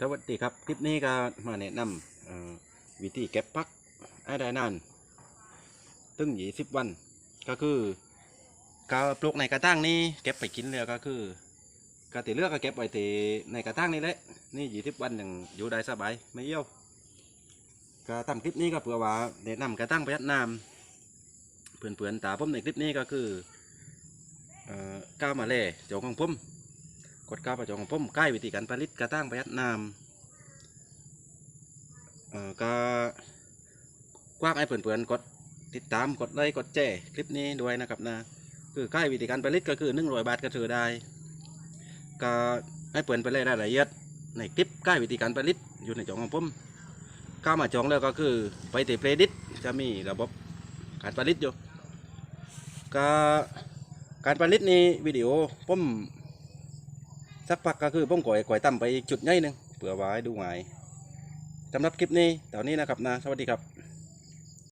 สวัสดีครับ คลิปนี้ก็มาแนะนำวิธีเก็บพักให้ได้นานตึงยี่สิบวัน ก็คือการปลูกในกระตั้งนี่เก็บไปกินเลยก็คือกติเลือกก็เก็บไว้ที่ในกระตั้งนี่แหละนี่ยี่สิบวันยังอยู่ได้สบายไม่เยี่ยวก็ทำคลิปนี้ก็เพื่อว่าแนะนำกระตั้งประหยัดน้ำเพื่อนๆตาผมในคลิปนี้ก็คือเอ่อก้าวมาเล่เจ้าของผม กดก้าวประจองของผมใกล้วิธีการผลิตกระตั้งประหยัดน้ำก็กว้างให้เพื่อนๆกดติดตามกดไลค์กดแชร์คลิปนี้ด้วยนะครับนะคือใกล้วิธีการผลิตก็คือหนึ่งร้อยบาทก็ถือได้ ก็ให้เพื่อนไปเลยรายละเอียดในคลิปใกล้วิธีการผลิตอยู่ในจองของผมเข้ามาจองแล้วก็คือไปที่เพลดิตจะมีระบบการผลิตอยู่ก็การผลิตนี้วิดีโอผม สักพักก็คือผมก่อยก่อยต่ำไปจุดใหญ่หนึ่งเผื่อไว้ดูหงายสำหรับคลิปนี้ตอนนี้นะครับนะสวัสดีครับ